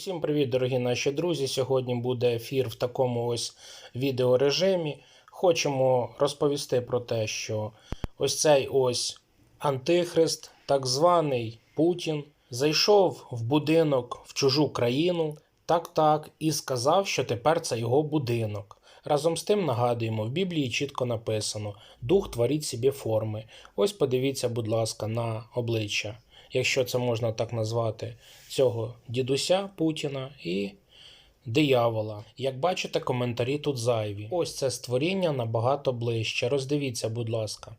Усім привіт, дорогі наші друзі. Сьогодні буде ефір в такому ось відеорежимі. Хочемо розповісти про те, що ось цей ось антихрист, так званий Путін, зайшов в будинок в чужу країну, так-так, і сказав, що тепер це його будинок. Разом з тим нагадуємо, в Біблії чітко написано: Дух творить собі форми. Ось подивіться, будь ласка, на обличчя, якщо це можна так назвати, цього дідуся Путіна і диявола. Як бачите, коментарі тут зайві. Ось це створіння набагато ближче. Роздивіться, будь ласка.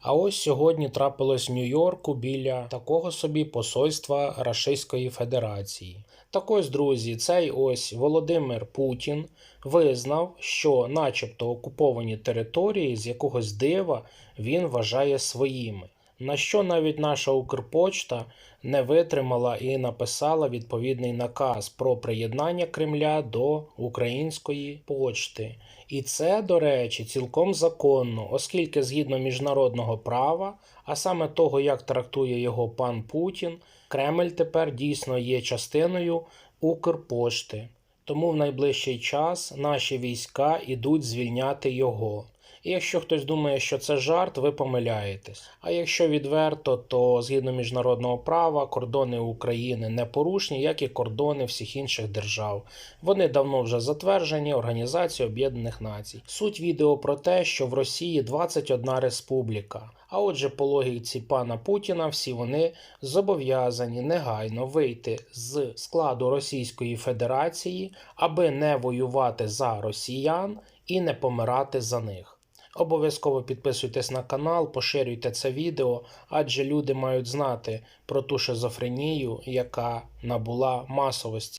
А ось сьогодні трапилось в Нью-Йорку біля такого собі посольства Рашистської Федерації. Так ось, друзі, цей ось Володимир Путін визнав, що, начебто, окуповані території з якогось дива він вважає своїми. На що навіть наша Укрпочта не витримала і написала відповідний наказ про приєднання Кремля до української почти. І це, до речі, цілком законно, оскільки згідно міжнародного права, а саме того, як трактує його пан Путін, Кремль тепер дійсно є частиною Укрпошти. Тому в найближчий час наші війська ідуть звільняти його. І якщо хтось думає, що це жарт, ви помиляєтесь. А якщо відверто, то згідно міжнародного права кордони України не порушні, як і кордони всіх інших держав. Вони давно вже затверджені Організацією Об'єднаних Націй. Суть відео про те, що в Росії 21 республіка. А отже, по логіці пана Путіна, всі вони зобов'язані негайно вийти з складу Російської Федерації, аби не воювати за росіян і не помирати за них. Обов'язково підписуйтесь на канал, поширюйте це відео, адже люди мають знати про ту шизофренію, яка набула масовості.